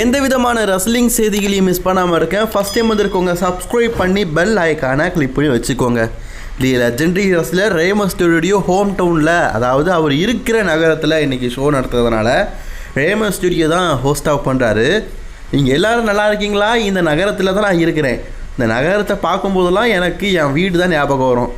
எந்த விதமான ரெஸ்லிங் செய்திகளையும் மிஸ் பண்ணாமல் இருக்கேன் ஃபஸ்ட் டைம் வந்திருக்கோங்க சப்ஸ்கிரைப் பண்ணி பெல் ஐக்கானை கிளிக் பண்ணி வச்சுக்கோங்க. தி லெஜெண்டரி ரெஸ்லர் ரேமஸ் ஸ்டுடியோ ஹோம் டவுனில் அதாவது அவர் இருக்கிற நகரத்தில் இன்றைக்கி ஷோ நடத்துறதுனால ரேமஸ் ஸ்டுடியோ தான் ஹோஸ்ட் ஆஃப் பண்ணுறாரு நீங்கள் எல்லோரும் நல்லா இருக்கீங்களா? இந்த நகரத்தில் தான் நான் இருக்கிறேன். இந்த நகரத்தை பார்க்கும்போதெல்லாம் எனக்கு என் வீடு தான் ஞாபகம் வரும்.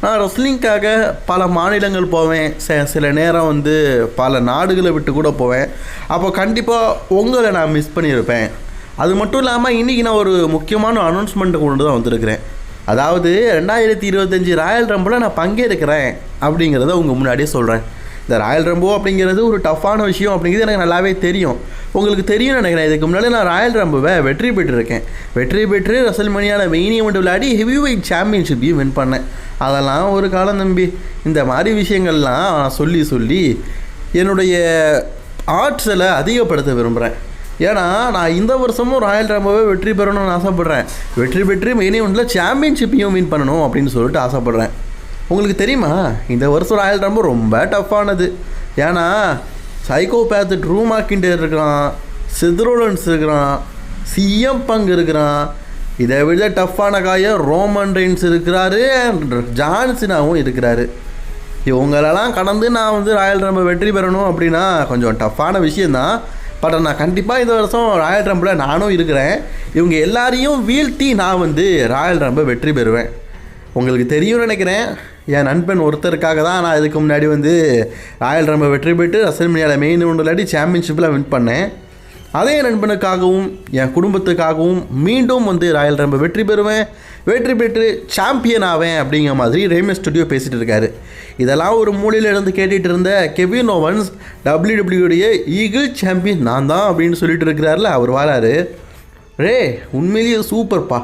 நான் ரெஸ்லிங்க்காக பல மாநிலங்கள் போவேன். ச- சில நேரம் வந்து பல நாடுகளை விட்டு கூட போவேன். அப்போ கண்டிப்பாக உங்களை நான் மிஸ் பண்ணியிருப்பேன். அது மட்டும் இல்லாமல் இன்றைக்கி நான் ஒரு முக்கியமான அனௌன்ஸ்மெண்ட்டை கொண்டு தான் வந்திருக்கிறேன். அதாவது ரெண்டாயிரத்தி இருபத்தஞ்சி ராயல் ரம்பில் நான் பங்கேற்கிறேன் அப்படிங்கிறத உங்கள் முன்னாடியே சொல்கிறேன் இந்த ராயல் ரம்போ அப்படிங்கிறது ஒரு டஃப்பான விஷயம் அப்படிங்கிறது எனக்கு நல்லாவே தெரியும். உங்களுக்கு தெரியும் நினைக்கிறேன். இதுக்கு முன்னாடி நான் ராயல் ரம்புவை வெற்றி பெற்றிருக்கேன். வெற்றி பெற்று ரசல்மணியான மெயின் ஈவெண்ட் விளையாடி ஹெவி வெயிட் சாம்பியன்ஷிப்பையும் வின் பண்ணேன். அதெல்லாம் ஒரு காலம் தம்பி. இந்த மாதிரி விஷயங்கள்லாம் நான் சொல்லி சொல்லி என்னுடைய ஆர்ட்ஸில் அதிகப்படுத்த விரும்புகிறேன் ஏன்னா நான் இந்த வருஷமும் ராயல் ரம்பவே வெற்றி பெறணும்னு ஆசைப்பட்றேன். வெற்றி பெற்று மெயின் ஈவெண்ட்டில் சாம்பியன்ஷிப்பையும் வின் பண்ணணும் அப்படின்னு சொல்லிட்டு ஆசைப்பட்றேன். உங்களுக்கு தெரியுமா? இந்த வருஷம் ராயல் ரம்ப ரொம்ப டஃப்பானது ஏன்னா சைக்கோபேத் ட்ரூ மாக்கிண்டர் இருக்கிறான் சித்ரோலன்ஸ் இருக்கிறான் சிஎம் பங்க் இருக்கிறான். இதை விட டஃப்பான காய ரோமன் ரெயின்ஸ் இருக்கிறாரு ஜான்சினாவும் இருக்கிறாரு. இவங்களெல்லாம் கடந்து நான் வந்து ராயல் ரம்பை வெற்றி பெறணும் அப்படின்னா கொஞ்சம் டஃப்பான விஷயந்தான் பட் நான் கண்டிப்பாக இந்த வருஷம் ராயல் ரம்பில் நானும் இருக்கிறேன். இவங்க எல்லாரையும் வீழ்த்தி நான் வந்து ராயல் ரம்பை வெற்றி பெறுவேன். உங்களுக்கு தெரியும்னு நினைக்கிறேன். என் நண்பன் ஒருத்தருக்காக தான் நான் இதுக்கு முன்னாடி வந்து ராயல் ரம்ப வெற்றி பெற்று ரசல்மணியால் மெயின் ஒன்று சாம்பியன்ஷிப்பில் வின் பண்ணேன். அதே நண்பனுக்காகவும் என் குடும்பத்துக்காகவும் மீண்டும் வந்து ராயல் ரம்பை வெற்றி பெறுவேன். வெற்றி பெற்று சாம்பியன் ஆவேன் அப்படிங்கிற மாதிரி ரேமே ஸ்டுடியோ பேசிகிட்டு இருக்காரு. இதெல்லாம் ஒரு மூலையில் இருந்து கேட்டுட்டு இருந்த கெவின் ஓவன்ஸ் டபிள்யூடபிள்யூடைய ஈகிள் சாம்பியன் நான் தான் அப்படின்னு சொல்லிட்டு இருக்கிறாருல அவர் வராரு. ரே உண்மையிலேயே சூப்பர்ப்பா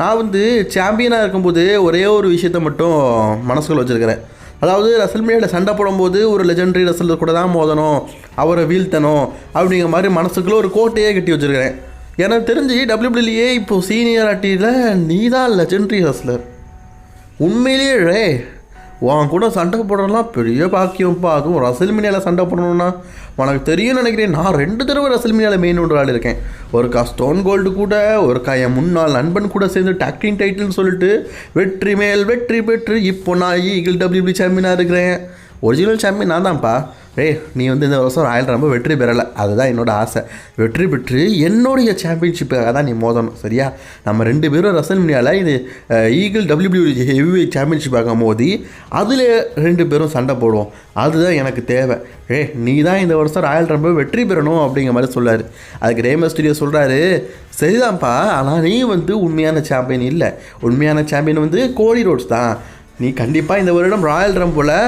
நான் வந்து சாம்பியனாக இருக்கும்போது ஒரே ஒரு விஷயத்த மட்டும் மனசுக்குள்ள வச்சுருக்கிறேன். அதாவது ரசல்மேனியில் சண்டை போடும்போது ஒரு லெஜெண்டரி ரசலர் கூட தான் மோதணும் அவரை வீழ்த்தணும் அப்படிங்கிற மாதிரி மனசுக்குள்ளே ஒரு கோட்டையே கட்டி வச்சுருக்கிறேன். எனக்கு தெரிஞ்சு டபிள்யூபிள்யூலியே இப்போ சீனியராட்டியில் நீ தான் லெஜெண்டரி ரசலர் உண்மையிலேயே ரே உன் கூட சண்டை போடுறதுலாம் பெரிய பாக்கியம்ப்பா. அதுவும் ரசல்மினியாவில் சண்டை போடணும்னா உனக்கு தெரியும்னு நினைக்கிறேன். நான் ரெண்டு தடவை ரசல்மினியாவில் மெயின் ஒன்று ஆள் இருக்கேன். ஒருக்கா ஸ்டோன் கோல்டு கூட ஒருக்கா என் முன்னாள் நண்பன் கூட சேர்ந்து டாக்டின் டைட்டில்னு சொல்லிட்டு வெற்றி மேல் வெற்றி பெற்று இப்போ நான் ஈகிள் டபிள்யூபி சாம்பியனாக இருக்கிறேன். ஒரிஜினல் சாம்பியன் நான் தான்ப்பா ரே நீ வந்து இந்த வருஷம் ராயல் ரொம்ப வெற்றி பெறலை. அதுதான் என்னோட ஆசை. வெற்றி பெற்று என்னுடைய சாம்பியன்ஷிப்புக்காக தான் நீ மோதணும் சரியா? நம்ம ரெண்டு பேரும் ரசன் ரசல்மினியாவில் இது ஈகிள் டபிள்யூபிள்யூ ஹெவி சாம்பியன்ஷிப்பாக மோதி அதில் ரெண்டு பேரும் சண்டை போடுவோம். அதுதான் எனக்கு தேவை. ஏ நீ தான் இந்த வருஷம் ராயல் ரொம்ப வெற்றி பெறணும் அப்படிங்கிற மாதிரி சொல்லார். அதுக்கு ரேமஸ் ஸ்டுடியோ சொல்கிறாரு சரிதான்ப்பா ஆனால் நீ வந்து உண்மையான சாம்பியன் இல்லை. உண்மையான சாம்பியன் வந்து கோடி ரோட்ஸ் தான். நீ கண்டிப்பாக இந்த வருடம் ராயல் ரம்பில்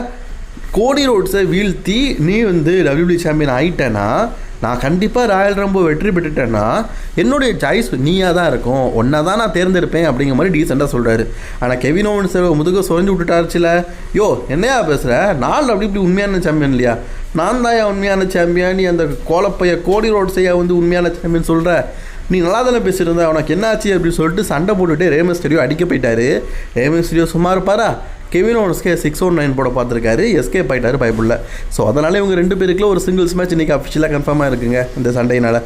கோடி ரோட்ஸை வீழ்த்தி நீ வந்து டபிள்யூபிள்யூ சாம்பியன் ஆயிட்டேன்னா நான் கண்டிப்பாக ராயல் ரம்போ வெற்றி பெற்றுட்டேன்னா என்னுடைய சாய்ஸ் நீயாக தான் இருக்கும். ஒன்றா தான் நான் தேர்ந்தெடுப்பேன் அப்படிங்கிற மாதிரி டீசெண்டாக சொல்கிறாரு ஆனால் கெவின் சார் முதுக சுரஞ்சு விட்டுட்டாருச்சுல. யோ என்னையா பேசுகிற நான் அப்படி இப்படி உண்மையான சாம்பியன் இல்லையா? நான் தான் உண்மையான சாம்பியன் நீ அந்த கோலப்பைய கோடி ரோட்ஸையா வந்து உண்மையான சாம்பியன் சொல்கிற நீ நல்லா தானே பேசியிருந்த உனக்கு என்னாச்சு அப்படின்னு சொல்லிட்டு சண்டை போட்டுட்டு ரேமஸ்டரியோ அடிக்க போயிட்டாரு. ரேமஸ்டரியோ சும்மா இருப்பாரா? கெவின் ஓன்ஸ்கே சிக்ஸ் ஒன் நைன் போட பார்த்துருக்காரு. எஸ்கேப் ஆகிட்டார் பைபிளில் ஸோ அதனால் இவங்க ரெண்டு பேருக்குள்ள ஒரு சிங்கிள்ஸ் மேட்ச் இன்றைக்கி அஃபிஷியலாக கன்ஃபார்மாக இருக்குங்க இந்த சண்டையினால்.